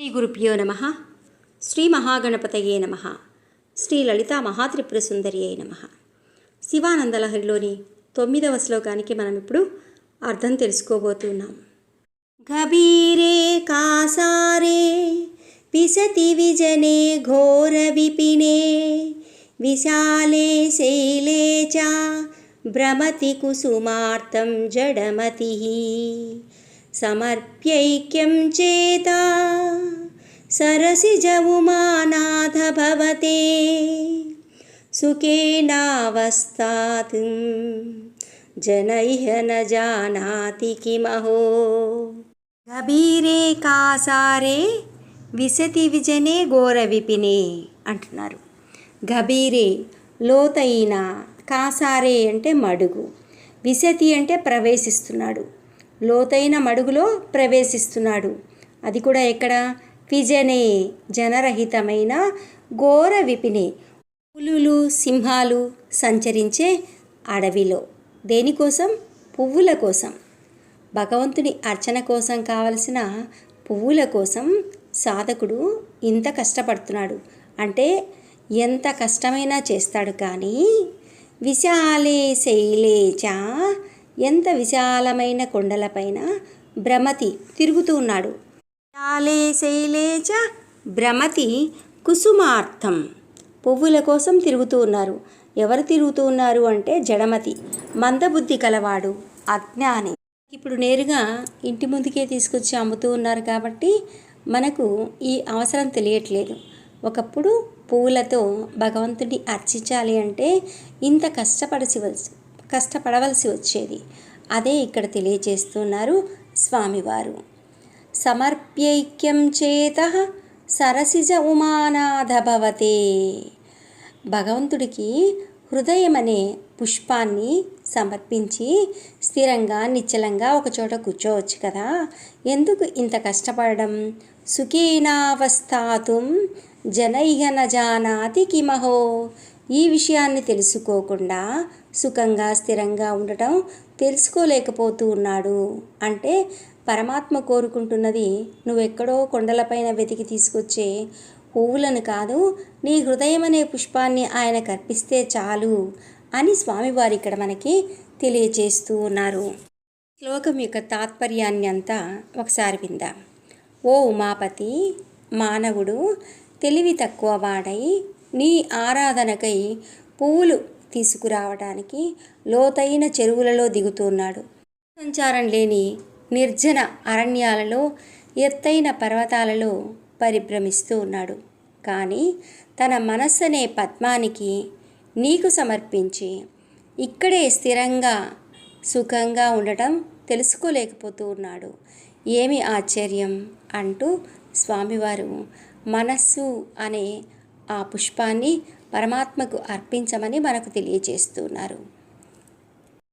శ్రీ గురుభ్యో నమ. శ్రీ మహాగణపతయే నమ. శ్రీ లలితా మహాత్రిపుర సుందరి అయి నమ. శివానందలహరిలోని తొమ్మిదవ శ్లోకానికి మనం ఇప్పుడు అర్థం తెలుసుకోబోతున్నాం. గభీరే కాసారే విశతి విజనే ఘోర విపినే విశాలే శైలే చ భ్రమతి కుసుమార్తం జడమతి. సమర్ప్యైక్యం చేత సరసి ఉమానాథ భవతే సుఖేనావస్థాత్ జనైహ న జానాతి కిమహో గభీరే కాసారే విశతి విజనే ఘోర విపినే అంటున్నారు. గభీరే లోతైన కాసారే అంటే మడుగు. విశతి అంటే ప్రవేశిస్తున్నాడు. లోతైన మడుగులో ప్రవేశిస్తున్నాడు. అది కూడా ఎక్కడ? విజనే జనరహితమైన ఘోర విపినే పులులు సింహాలు సంచరించే అడవిలో. దేనికోసం పువ్వుల కోసం. భగవంతుని అర్చన కోసం కావలసిన పువ్వుల కోసం సాధకుడు ఇంత కష్టపడుతున్నాడు. అంటే ఎంత కష్టమైనా చేస్తాడు కానీ విశాలే శైలేచ ఎంత విశాలమైన కొండలపైన భ్రమతి తిరుగుతూ ఉన్నాడు. విశాలే శైలేచ భ్రమతి కుసుమార్థం పువ్వుల కోసం తిరుగుతూ ఉన్నారు. ఎవరు తిరుగుతూ ఉన్నారు అంటే జడమతి. మందబుద్ధి కలవాడు అజ్ఞాని. ఇప్పుడు నేరుగా ఇంటి ముందుకే తీసుకొచ్చి అమ్ముతూ ఉన్నారు కాబట్టి మనకు ఈ అవసరం తెలియట్లేదు. ఒకప్పుడు పువ్వులతో భగవంతుడిని అర్చించాలి అంటే ఇంత కష్టపడసి కష్టపడవలసి వచ్చేది. అదే ఇక్కడ తెలియజేస్తున్నారు స్వామివారు. సమర్ప్యైక్యం చేత సరసిజ ఉమానాథభవతే భగవంతుడికి హృదయం అనే పుష్పాన్ని సమర్పించి స్థిరంగా నిశ్చలంగా ఒకచోట కూర్చోవచ్చు కదా. ఎందుకు ఇంత కష్టపడడం? సుఖీనావస్థాతుం జనైహ నజానాతి జానాతి కిమహో. ఈ విషయాన్ని తెలుసుకోకుండా సుఖంగా స్థిరంగా ఉండటం తెలుసుకోలేకపోతూ ఉన్నాడు. అంటే పరమాత్మ కోరుకుంటున్నది నువ్వెక్కడో కొండలపైన వెతికి తీసుకొచ్చే పువ్వులను కాదు నీ హృదయం అనే పుష్పాన్ని ఆయన కర్పిస్తే చాలు అని స్వామివారు ఇక్కడ మనకి తెలియచేస్తూ ఉన్నారు. శ్లోకం యొక్క తాత్పర్యాన్ని అంతా ఒకసారి విందాం. ఓ ఉమాపతి మానవుడు తెలివి తక్కువ వాడై నీ ఆరాధనకై పువ్వులు తీసుకురావడానికి లోతైన చెరువులలో దిగుతున్నాడు. సంచారం లేని నిర్జన అరణ్యాలలో ఎత్తైన పర్వతాలలో పరిభ్రమిస్తూ ఉన్నాడు. కానీ తన మనస్సు అనే పద్మానికి నీకు సమర్పించి ఇక్కడే స్థిరంగా సుఖంగా ఉండటం తెలుసుకోలేకపోతూ ఉన్నాడు. ఏమి ఆశ్చర్యం అంటూ స్వామివారు మనస్సు అనే ఆ పుష్పాన్ని పరమాత్మకు అర్పించమని మనకు తెలియజేస్తున్నారు.